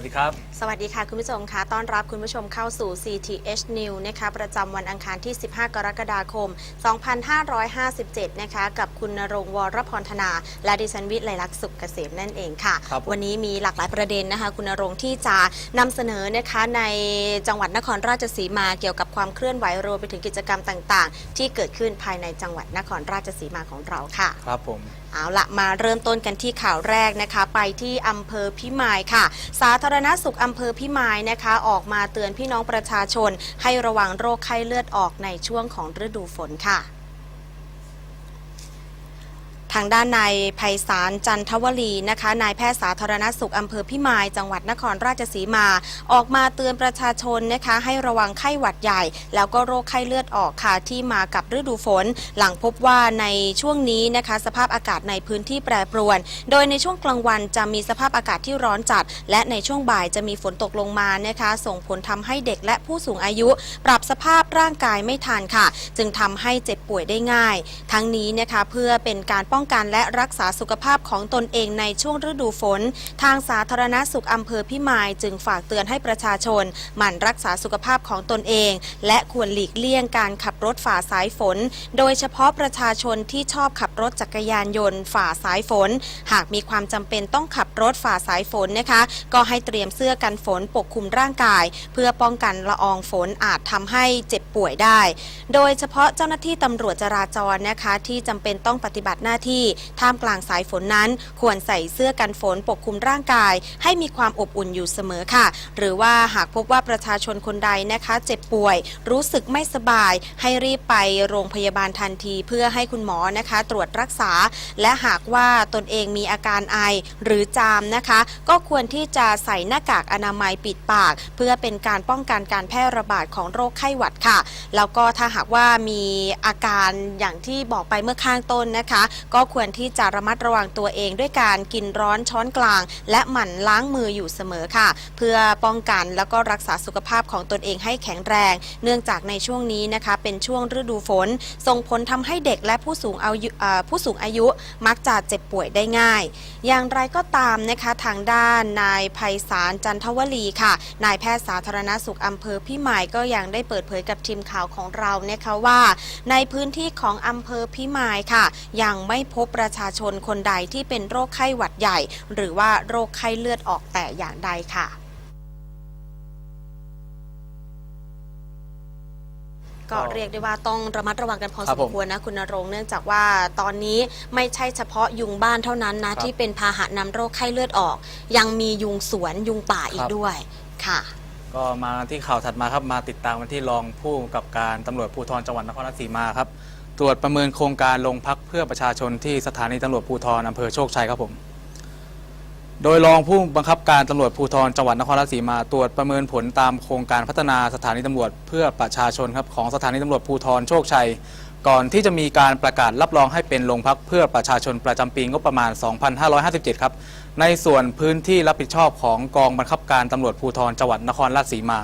สวัสดีครับ สวัสดีค่ะคุณผู้ชมค่ะต้อนรับคุณผู้ชมเข้าสู่ CTH New นะคะประจำวันอังคารที่ 15 กรกฎาคม 2557 นะคะกับคุณนรงค์วรพรธนา และดิฉันวิทย์ไลลักษณ์สุขเกษมนั่นเองค่ะ ครับผม วันนี้มีหลากหลายประเด็นนะคะ คุณนรงค์ที่จะนำเสนอนะคะในจังหวัดนครราชสีมาเกี่ยวกับความเคลื่อนไหวรวมไปถึงกิจกรรมต่าง ๆ ที่เกิดขึ้นภายในจังหวัดนครราชสีมาของเราค่ะ ครับผม เอาละมาเริ่มต้นกันที่ข่าวแรกนะคะ ไปที่อำเภอพิมายค่ะ สาธารณสุขอำเภอพิมายนะคะ ออกมาเตือนพี่น้องประชาชน ให้ระวังโรคไข้เลือดออกในช่วงของฤดูฝนค่ะ ทางด้านนายไพศาลจันทวลีนะคะนายแพทย์สาธารณสุขอำเภอพิมาย จังหวัดนครราชสีมา ออกมาเตือนประชาชนนะคะ ให้ระวังไข้หวัดใหญ่ แล้วก็โรคไข้เลือดออกค่ะที่มากับฤดูฝน หลังพบว่าในช่วงนี้นะคะ สภาพอากาศในพื้นที่แปรปรวน โดยในช่วงกลางวันจะมีสภาพอากาศที่ร้อนจัด และในช่วงบ่ายจะมีฝนตกลงมานะคะ ส่งผลทำให้เด็กและผู้สูงอายุ ปรับสภาพร่างกายไม่ทันค่ะ จึงทำให้เจ็บป่วยได้ง่าย ทั้งนี้นะคะเพื่อเป็นการป้องกันและรักษาสุขภาพของตนเองในช่วงฤดูฝน ทางสาธารณสุขอำเภอพิมายจึงฝากเตือนให้ประชาชนหมั่นรักษาสุขภาพของตนเอง และควรหลีกเลี่ยงการขับรถฝ่าสายฝน โดยเฉพาะประชาชนที่ชอบขับรถจักรยานยนต์ฝ่าสายฝน หากมีความจำเป็นต้องขับรถฝ่าสายฝนนะคะ ก็ให้เตรียมเสื้อกันฝนปกคลุมร่างกาย เพื่อป้องกันละอองฝนอาจทำให้เจ็บป่วยได้ โดยเฉพาะเจ้าหน้าที่ตำรวจจราจรนะคะ ที่จำเป็นต้องปฏิบัติหน้าที่ท่ามกลางสายฝนนั้น ควรใส่เสื้อกันฝนปกคลุมร่างกาย ให้มีความอบอุ่นอยู่เสมอค่ะ หรือว่าหากพบว่าประชาชนคนใดนะคะ เจ็บป่วย รู้สึกไม่สบาย ให้รีบไปโรงพยาบาลทันที เพื่อให้คุณหมอนะคะ ตรวจรักษา และหากว่าตนเองมีอาการไอหรือจามนะคะ ก็ควรที่จะใส่หน้ากากอนามัยปิดปาก เพื่อเป็นการป้องกันการแพร่ระบาดของโรคไข้หวัดค่ะ แล้วก็ถ้าหากว่ามีอาการอย่างที่บอกไปเมื่อข้างต้นนะคะ ก็็ควรที่จะระมัดระวังตัวเองด้วยการกินร้อนช้อนกลาง และหมั่นล้างมืออยู่เสมอค่ะ เพื่อป้องกันแล้วก็รักษาสุขภาพของตนเองให้แข็งแรง เนื่องจากในช่วงนี้นะคะเป็นช่วงฤดูฝน ส่งผลทำให้เด็กและผู้สูงอายุผู้สูงอายุมักจะเจ็บป่วยได้ง่าย อย่างไรก็ตามนะคะทางด้านนายไพศาลจันทวลีค่ะ นายแพทย์สาธารณสุขอำเภอพิมายก็ยังได้เปิดเผยกับทีมข่าวของเรานะคะว่า ในพื้นที่ของอำเภอพิมายค่ะ ยังไม่พบประชาชนคนใดที่เป็นโรคไข้หวัดใหญ่ หรือว่าโรคไข้เลือดออกแต่อย่างใดค่ะก็เรียกได้ว่าต้องระมัดระวังกันพอคสรับมผมควรนะคุณนรงค์เนื่องจากว่าตอนนี้ไม่ใช่เฉพาะยุงบ้านเท่านั้นนะครับที่เป็นพาหะนำโรคไข้เลือดออก ยังมียุงสวนยุงป่าอีคกรับด้วยค่ะ ก็มาที่ข่าวถัดมาครับมาติดตามกันที่รองผู้กำกับการตำรวจภูธรจังหวัดนครราชสีมาครับ ตรวจประเมินโครงการลงพักเพื่อประชาชนที่สถานีตำรวจภูธรอำเภอโชคชัยครับผม โดยรองผู้บังคับการตำรวจภูธรจังหวัดนครราชสีมาตรวจประเมินผลตามโครงการพัฒนาสถานีตำรวจเพื่อประชาชนครับของสถานีตำรวจภูธรโชคชัย ก่อนที่จะมีการประกาศรับรองให้เป็นโรงพักเพื่อประชาชนประจำปีงบประมาณ 2557 ครับ ในส่วนพื้นที่รับผิดชอบของกองบังคับการตำรวจภูธรจังหวัดนครราชสีมา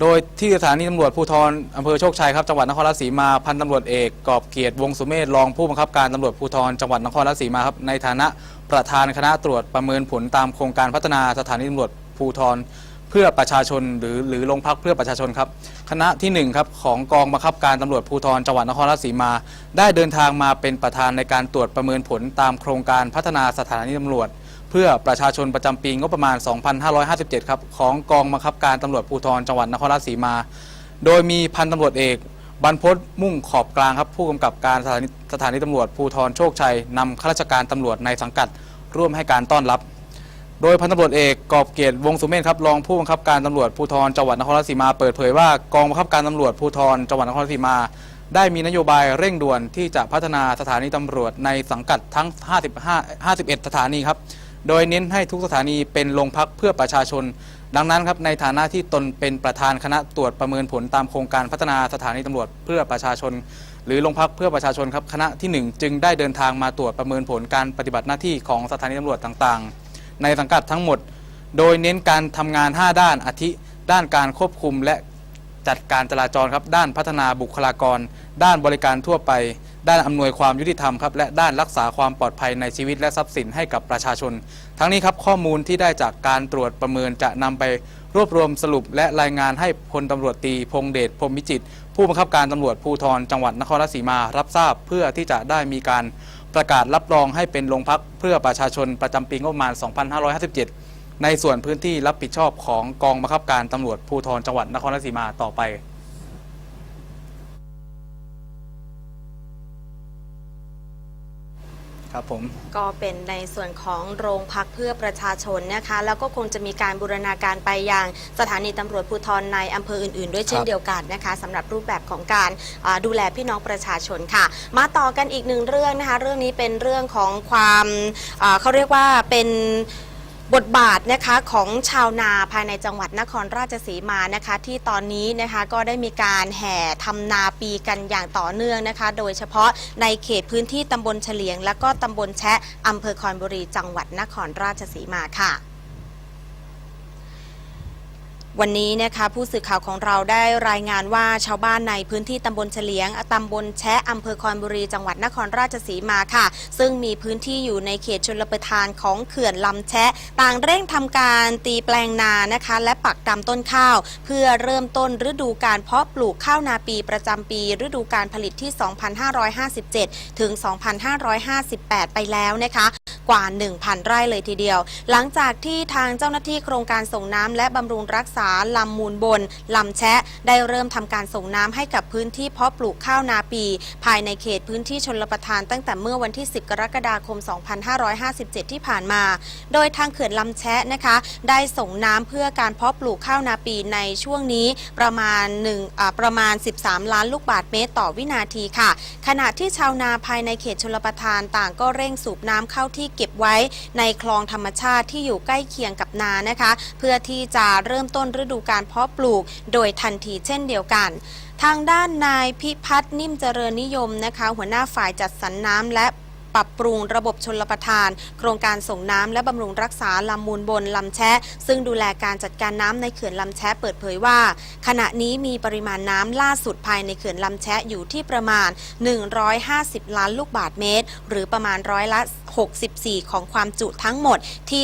โดยที่สถานีตำรวจภูธรอำเภอโชคชัยครับจังหวัดนครราชสีมาพันตำรวจเอกกอบเกียรติวงสุเมธรองผู้บังคับการตำรวจภูธรจังหวัดนครราชสีมาครับในฐานะประธานคณะตรวจประเมินผลตามโครงการพัฒนาสถานีตำรวจภูธรเพื่อประชาชนหรือหรือโรงพักเพื่อประชาชนครับ คณะที่หนึ่งครับของกองบังคับการตำรวจภูธรจังหวัดนครราชสีมา ได้เดินทางมาเป็นประธานในการตรวจประเมินผลตามโครงการพัฒนาสถานีตำรวจ เพื่อประชาชนประจำปีงบประมาณ 2557 ครับ ของกองบังคับการตำรวจภูธรจังหวัดนครราชสีมา โดยมีพันตำรวจเอกบรรพตมุ่งขอบกลางครับ ผู้กำกับการสถานีสถานีตำรวจภูธรโชคชัยนำข้าราชการตำรวจในสังกัดร่วมให้การต้อนรับ โดยพันตำรวจเอกกอบเกียรติวงสุเมธครับรองผู้บังคับการตำรวจภูธรจังหวัดนครราชสีมาเปิดเผยว่ากองบังคับการตำรวจภูธรจังหวัดนครราชสีมา ได้มีนโยบายเร่งด่วนที่จะพัฒนาสถานีตำรวจในสังกัดทั้ง 55 51 สถานีครับ โดยเน้นให้ทุกสถานีเป็นโรงพักเพื่อประชาชน ดังนั้นครับในฐานะที่ตนเป็นประธานคณะตรวจประเมินผลตามโครงการพัฒนาสถานีตำรวจเพื่อประชาชน หรือโรงพักเพื่อประชาชนครับคณะที่หนึ่งจึงได้เดินทางมาตรวจประเมินผลการปฏิบัติหน้าที่ของสถานีตำรวจต่างๆ ในสังกัดทั้งหมด โดยเน้นการทำงาน 5 ด้านอาทิ ด้านการควบคุมและจัดการจราจรครับด้านพัฒนาบุคลากร ด้านบริการทั่วไป ด้านอำนวยความยุติธรรมครับและด้านรักษาความปลอดภัยในชีวิตและทรัพย์สินให้กับประชาชน ทั้งนี้ครับข้อมูลที่ได้จากการตรวจประเมินจะนำไปรวบรวมสรุปและรายงานให้พลตำรวจตีพงเดชพรมิจิต ผู้บังคับการตำรวจภูธรจังหวัดนครราชสีมารับทราบเพื่อที่จะได้มีการประกาศรับรองให้เป็นโรงพักเพื่อประชาชนประจำปีงบประมาณ 2557 ในส่วนพื้นที่รับผิดชอบของกองบังคับการตำรวจภูธรจังหวัดนครราชสีมาต่อไป ครับผมก็เป็นในส่วนของโรงพักเพื่อประชาชนนะคะ แล้วก็คงจะมีการบูรณาการไปยังสถานีตำรวจภูธรในอำเภออื่นๆ ด้วยเช่นครับเดียวกันนะคะสำหรับรูปแบบของการอ่าดูแลพี่น้องประชาชนค่ะ มาต่อกันอีกหนึ่งเรื่องนะคะ เรื่องนี้เป็นเรื่องของความอ่าเขาเรียกว่าเป็น บทบาทนะคะของชาวนาภายในจังหวัดนครราชสีมานะคะ ที่ตอนนี้นะคะก็ได้มีการแห่ทำนาปีกันอย่างต่อเนื่องนะคะ โดยเฉพาะในเขตพื้นที่ตำบลเฉลียง และก็ตำบลแชะอำเภอคอนบุรีจังหวัดนครราชสีมาค่ะ วันนี้นะคะผู้สื่อข่าวของเราได้รายงานว่าชาวบ้านในพื้นที่ตำบลเฉลียงตำบลแชะอำเภอคอนบุรี จังหวัดนครราชสีมาค่ะ ซึ่งมีพื้นที่อยู่ในเขตชลประทานของเขื่อนลำแชะ ต่างเร่งทำการตีแปลงนานะคะ และปักดำต้นข้าว เพื่อเริ่มต้นฤดูการเพาะปลูกข้าวนาปีประจำปี ฤดูการผลิตที่ 2557 ถึง 2558 ไปแล้วนะคะกว่า 1,000 ไร่เลยทีเดียว หลังจากที่ทางเจ้าหน้าที่โครงการส่งน้ำและบำรุงรักษาลำมูลบนลำแชะ ได้เริ่มทำการส่งน้ำให้กับพื้นที่เพาะปลูกข้าวนาปี ภายในเขตพื้นที่ชนรประทานตั้งแต่เมื่อวันที่ 10 กรกฎาคม 2557 ที่ผ่านมา โดยทางเขื่อนลำแชะนะคะ ได้ส่งน้ำเพื่อการเพาะปลูกข้าวนาปีในช่วงนี้ประมาณ1อ่าประมาณ 13 ล้านลูกบาศก์เมตรต่อวินาทีค่ะ ขณะที่ชาวนาภายในเขตชลประทานต่างก็เร่งสูบน้ำเข้าที่เก็บไว้ในคลองธรรมชาติที่อยู่ใกล้เคียงกับนานะคะ เพื่อที่จะเริ่มต้นฤดูการเพาะปลูก โดยทันทีเช่นเดียวกันทางด้านนายพิพัฒน์นิ่มเจริญนิยมนะคะ หัวหน้าฝ่ายจัดสรรน้ำและปรับปรุงระบบชนรประทาน โครงการส่งน้ำและบำรุงรักษาลำมูลบนลำแชะ ซึ่งดูแลการจัดการน้ำในเขื่อนลำแชะเปิดเผยว่า ขณะนี้มีปริมาณน้ำล่าสุดภายในเขื่อนลำแชะอยู่ที่ประมาณ 150 ล้านลูกบาศก์เมตร หรือประมาณร้อยละ 64 ของความจุทั้งหมดที่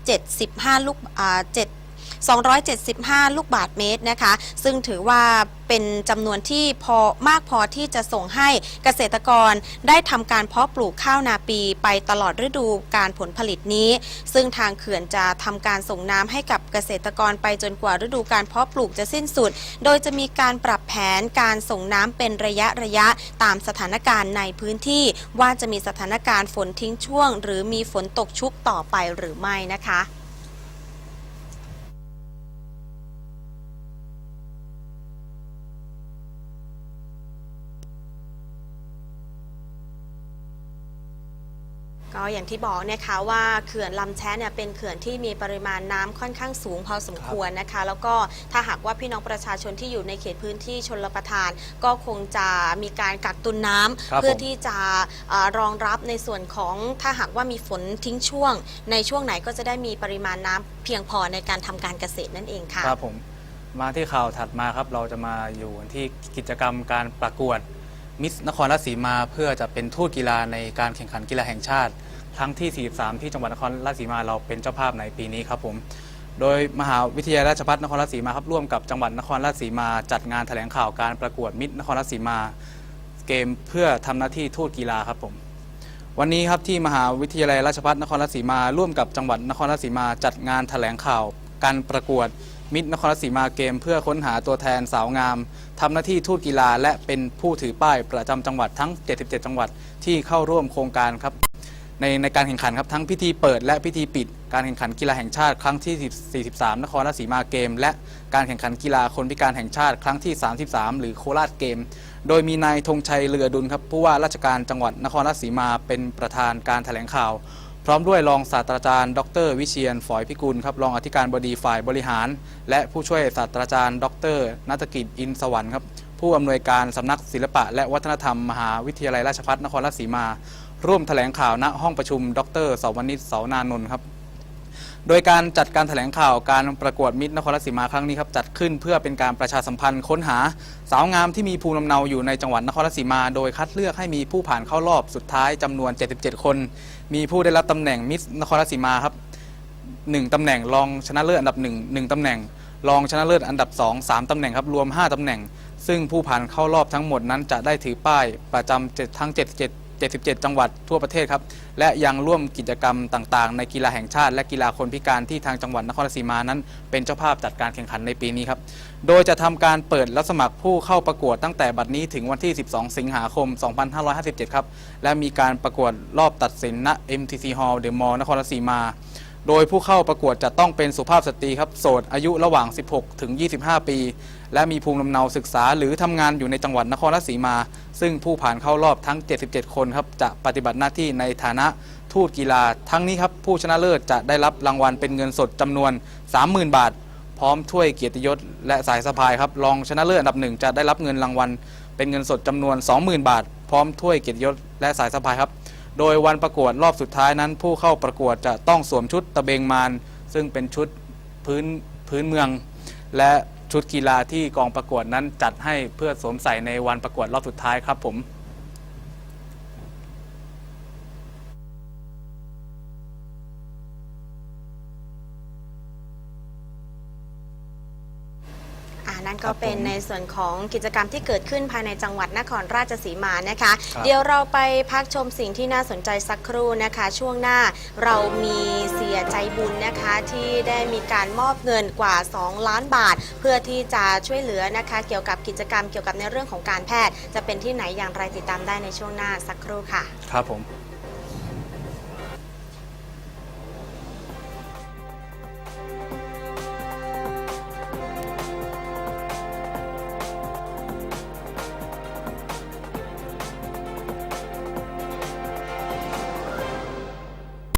275 ลูกอ่า7 275 ลูกบาทเมตรนะคะ ซึ่งถือว่าเป็นจำนวนที่พอมากพอที่จะส่งให้เกษตรกรได้ทำการเพาะปลูกข้าวนาปีไปตลอดฤดูการผลผลิตนี้ ซึ่งทางเขื่อนจะทำการส่งน้ำให้กับเกษตรกรไปจนกว่าฤดูการเพาะปลูกจะสิ้นสุด โดยจะมีการปรับแผนการส่งน้ำเป็นระยะระยะตามสถานการณ์ในพื้นที่ ว่าจะมีสถานการณ์ฝนทิ้งช่วง หรือมีฝนตกชุกต่อไปหรือไม่นะคะ ก็อย่างที่บอกนะคะว่าเขื่อนลำแชะเนี่ยเป็นเขื่อนที่มีปริมาณน้ำค่อนข้างสูงพอสมควรนะคะ แล้วก็ถ้าหากว่าพี่น้องประชาชนที่อยู่ในเขตพื้นที่ชนรประทาน ก็คงจะมีการกักตุนน้ำครับเพื่อผม ที่จะเออรองรับในส่วนของถ้าหากว่ามีฝนทิ้งช่วง ในช่วงไหนก็จะได้มีปริมาณน้ำเพียงพอในการทำการเกษตรนั่นเองค่ะ ครับผมมาที่ข่าวถัดมาครับ เราจะมาอยู่ที่กิจกรรมการประกวดมิสนครราชสีมาเพื่อจะเป็นทูตกีฬาในการแข่งขันกีฬาแห่งชาติ ครั้งที่ 43 ที่จังหวัดนครราชสีมาเราเป็นเจ้าภาพในปีนี้ครับผม โดยมหาวิทยาลัยราชภัฏนครราชสีมาครับร่วมกับจังหวัดนครราชสีมา จัดงานแถลงข่าวการประกวดมิตรนครราชสีมา เกมเพื่อทำหน้าที่ทูตกีฬาครับผม วันนี้ครับที่มหาวิทยาลัยราชภัฏนครราชสีมา ร่วมกับจังหวัดนครราชสีมา จัดงานแถลงข่าวการประกวดมิตรนครราชสีมาเกม เพื่อค้นหาตัวแทนสาวงามทำหน้าที่ทูตกีฬา และเป็นผู้ถือป้ายประจำจังหวัดทั้ง 77 จังหวัดที่เข้าร่วมโครงการครับ ในในการแข่งขันครับทั้งพิธีเปิด และพิธีปิดการแข่งขันกีฬาแห่งชาติครั้งที่ 43 นครราชสีมาเกม และการแข่งขันกีฬาคนพิการแห่งชาติครั้งที่ 33 หรือโคราชเกม โดยมีนายธงชัยเรือดุลครับผู้ว่าราชการจังหวัดนครราชสีมาเป็นประธานการแถลงข่าว พร้อมด้วยรองศาสตราจารย์ ดร วิเชียนฝอยพิกุลครับรองอธิการบดีฝ่ายบริหาร และผู้ช่วยศาสตราจารย์ ดรนัตกิจอินสวรรค์ครับผู้อำนวยการสำนักศิลปะ และวัฒนธรรมมหาวิทยาลัยราชภัฏนครราชสีมา ร่วมแถลงข่าวณห้องประชุม ดรสวนิชเสานานนท์ครับโดยการจัดการแถลงข่าวการประกวดมิตรนครราชสีมาครั้งนี้ครับจัดขึ้นเพื่อเป็นการประชาสัมพันธ์ค้นหา สาวงามที่มีภูมิลำเนาอยู่ในจังหวัดนครราชสีมา โดยคัดเลือกให้มีผู้ผ่านเข้ารอบสุดท้ายจำนวน 77 คน มีผู้ได้รับตำแหน่งมิตรนครราชสีมาครับหนึ่งตำแหน่งรองชนะเลิศอันดับหนึ่งหนึ่งตำแหน่ง รองชนะเลิศอันดับสองสามตำแหน่งครับรวม 5ตำแหน่ง ซึ่งผู้ผ่านเข้ารอบทั้งหมดนั้นจะได้ถือป้ายประจำเจ็ดทั้ง 77 77 จังหวัดทั่วประเทศครับ และยังร่วมกิจกรรมต่างๆ ในกีฬาแห่งชาติ และกีฬาคนพิการที่ทางจังหวัดนครราชสีมานั้น เป็นเจ้าภาพจัดการแข่งขันในปีนี้ครับ โดยจะทำการเปิดรับสมัครผู้เข้าประกวดตั้งแต่บัดนี้ถึงวันที่ 12 สิงหาคม 2557 ครับ และมีการประกวดรอบตัดสินณ MTC Hall เดอะมอลล์นครราชสีมา โดยผู้เข้าประกวดจะต้องเป็นสุภาพสตรีครับโสดอายุระหว่าง 16 ถึง 25 ปี และมีภูมิลำเนาศึกษาหรือทำงานอยู่ในจังหวัดนครราชสีมา ซึ่งผู้ผ่านเข้ารอบทั้ง 77 คนครับจะปฏิบัติหน้าที่ในฐานะทูตกีฬา ทั้งนี้ครับผู้ชนะเลิศจะได้รับรางวัลเป็นเงินสดจำนวน 30,000 บาท พร้อมถ้วยเกียรติยศและสายสะพายครับรองชนะเลิศอันดับหนึ่งจะได้รับเงินรางวัลเป็นเงินสดจำนวน 20,000 บาท พร้อมถ้วยเกียรติยศและสายสะพายครับ โดยวันประกวดรอบสุดท้ายนั้น ผู้เข้าประกวดจะต้องสวมชุดตะเบงมานซึ่งเป็นชุดพื้นพื้นเมือง และชุดกีฬาที่กองประกวดนั้นจัดให้เพื่อสวมใส่ในวันประกวดรอบสุดท้ายครับผม นั่นก็ครับผมเป็นในส่วนของกิจกรรมที่เกิดขึ้นภายในจังหวัดนครราชสีมานะคะครับเดี๋ยวเราไปพักชมสิ่งที่น่าสนใจสักครู่นะคะ ช่วงหน้าเรามีเสียใจบุญนะคะที่ได้มีการมอบเงินกว่า 2 ล้านบาท เพื่อที่จะช่วยเหลือนะคะ เกี่ยวกับกิจกรรมเกี่ยวกับในเรื่องของการแพทย์ จะเป็นที่ไหนอย่างไรติดตามได้ในช่วงหน้าสักครู่ค่ะ ครับผมค